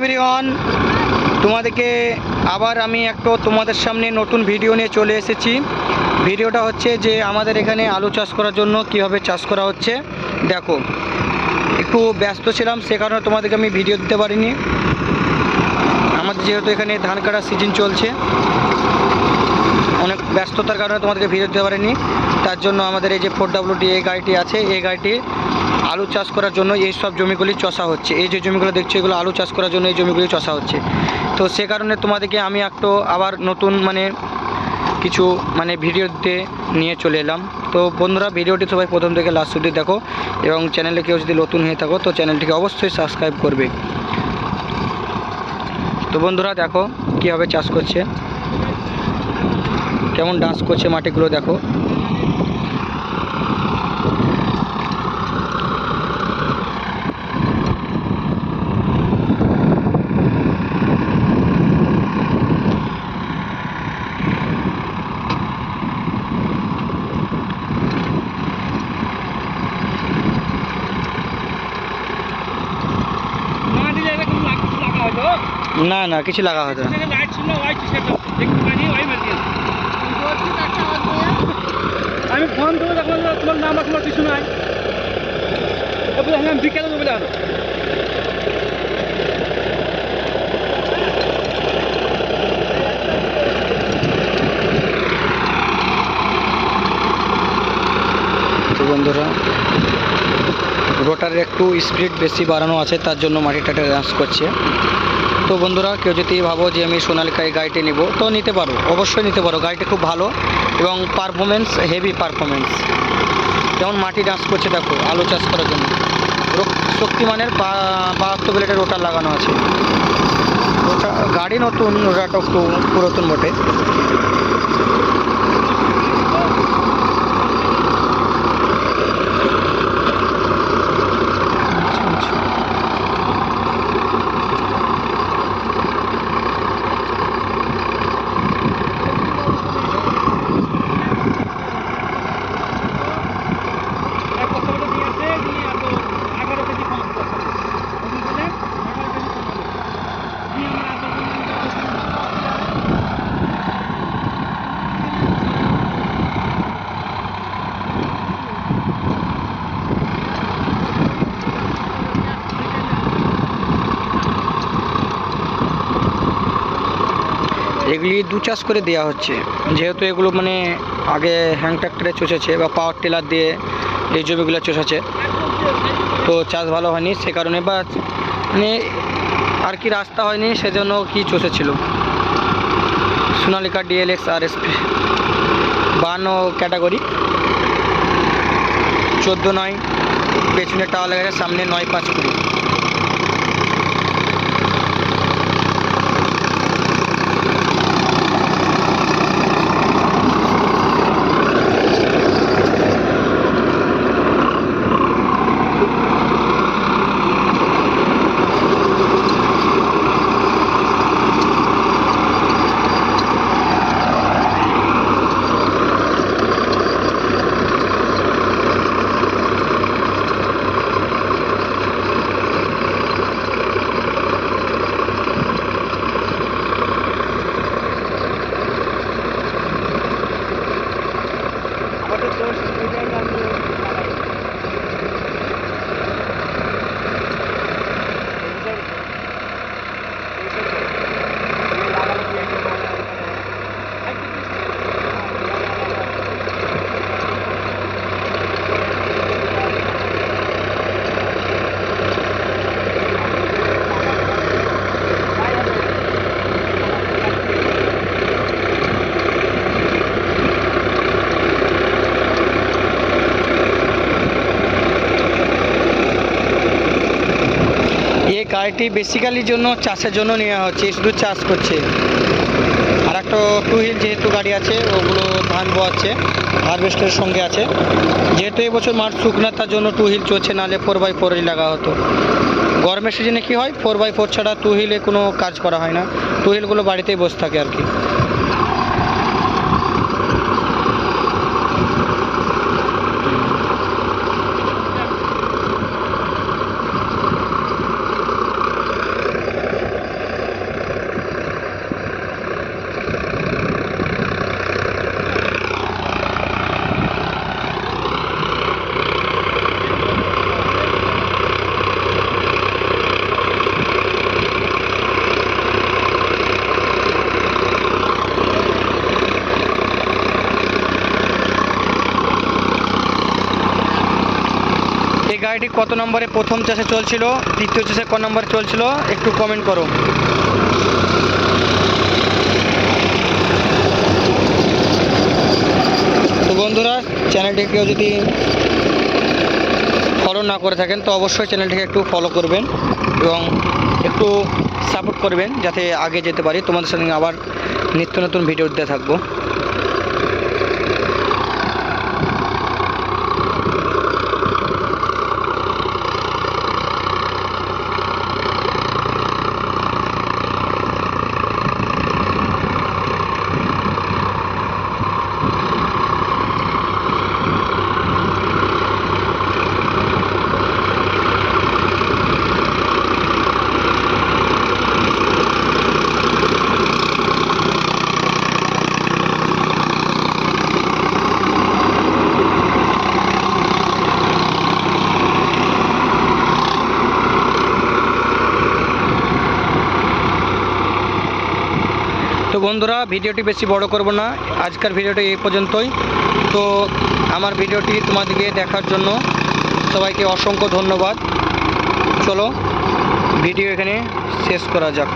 Everyone তোমাদেরকে আবার আমি একটা তোমাদের সামনে নতুন ভিডিও নিয়ে চলে এসেছি। ভিডিওটা হচ্ছে যে আমাদের এখানে আলু চাষ করার জন্য কীভাবে চাষ করা হচ্ছে। দেখো, একটু ব্যস্ত ছিলাম, সে কারণে তোমাদেরকে আমি ভিডিও দিতে পারিনি। আমাদের যেহেতু এখানে ধান কাটার সিজন চলছে, অনেক ব্যস্ততার কারণে তোমাদেরকে ভিডিও দিতে পারিনি। তার জন্য আমাদের এই যে ফোর ডাব্লিউডি এই গাড়িটি আছে, এই গাড়িটি আলু চাষ করার জন্য এই সব জমিগুলি চষা হচ্ছে। এই যে জমিগুলো দেখছ, এগুলো আলু চাষ করার জন্য এই জমিগুলি চষা হচ্ছে। তো সে কারণে তোমাদেরকে আমি একটু আবার নতুন মানে কিছু মানে ভিডিওতে নিয়ে চলে এলাম। তো বন্ধুরা, ভিডিওটি সবাই প্রথম থেকে লাস্ট অবধি দেখো এবং চ্যানেলে কেউ যদি নতুন হয়ে থাকো, তো চ্যানেলটিকে অবশ্যই সাবস্ক্রাইব করবে। তো বন্ধুরা, দেখো কীভাবে চাষ করছে। কেমন ডান্স করছে মাটিগুলো, দেখো না দিলে এরকম লাগ- লাগা হতো। না না কিছু লাগা হতো না। আমি ফোন করে দেখলাম তোমার নাম তোমার কিছু নাই। আমি বিকেলে দেবো বলে বন্ধুরা রোটারের একটু স্পিড বেশি বাড়ানো আছে তার জন্য মাটিটাতে ডান্স করছে। তো বন্ধুরা, কেউ যদি ভাবো যে আমি সোনালিকা এই গাড়িটি নিব, তো নিতে পারো। অবশ্যই নিতে পারো। গাড়িটি খুব ভালো এবং পারফরমেন্স হেভি পারফরমেন্স যেমন মাটি ডান্স করছে, দেখো, আলু চাষ করার জন্য। শক্তিমানের বাহাত্তর প্লেটের রোটার লাগানো আছে। গাড়ি নতুন একটু পুরাতন বটে এক বছর মতো দিয়ে আসে, দিয়ে এত এগারো কেজি কম করছে। ওজন বলে এগারো কেজি কম করছে। দিয়ে আমরা এত এগুলি দু চাষ করে দেওয়া হচ্ছে। যেহেতু এগুলো মানে আগে হ্যান্ড ট্র্যাক্টরে চষেছে বা পাওয়ার টিলার দিয়ে এই জমিগুলো চষেছে, তো চাষ ভালো হয়নি সে কারণে বা মানে আর কি রাস্তা হয়নি সেজন্য কি চষেছিল। সোনালিকা ডিএলএক্স আর এস পি বান্ন ক্যাটাগরি। চোদ্দ নয়, পেছনে টাওয়া লেগেছে, সামনে নয় পাঁচ কুড়ি আমাদের তো সেইটাই আমি লাগাই। এই বেসিক্যালির বেসিক্যালি জন্য চাষের জন্য নেওয়া হচ্ছে শুধু চাষ করছে। আর একটা টু হুইল যেহেতু গাড়ি আছে, ওগুলো ধান বোয়াচ্ছে হারভেস্টের সঙ্গে আছে। যেহেতু এবছর মাঠ শুকনা, তার জন্য টু হুইল চলছে, নাহলে ফোর বাই ফোরই লাগা হতো। গরমের সিজনে কী হয় ফোর বাই ফোর ছাড়া টু হুইলে কোনো কাজ করা হয় না। টু হুইলগুলো বাড়িতেই বসে থাকে আর কি। কত নম্বরে প্রথম চাষে চলছিল? দ্বিতীয় চাষে ক নম্বরে চলছিল? একটু কমেন্ট করো। তো বন্ধুরা চ্যানেলটিকে কেউ যদি ফলো না করে থাকেন, তো অবশ্যই চ্যানেলটিকে একটু ফলো করবেন এবং একটু সাপোর্ট করবেন, যাতে আগে যেতে পারি। তোমাদের সঙ্গে আবার নিত্য নতুন ভিডিও দিতে থাকব। বন্ধুরা, ভিডিওটি বেশি বড় করব না। আজকের ভিডিওটি এই পর্যন্তই। তো আমার ভিডিওটি তোমাদেরকে দেখার জন্য সবাইকে অসংখ্য ধন্যবাদ। চলো, ভিডিও এখানে শেষ করা যাক।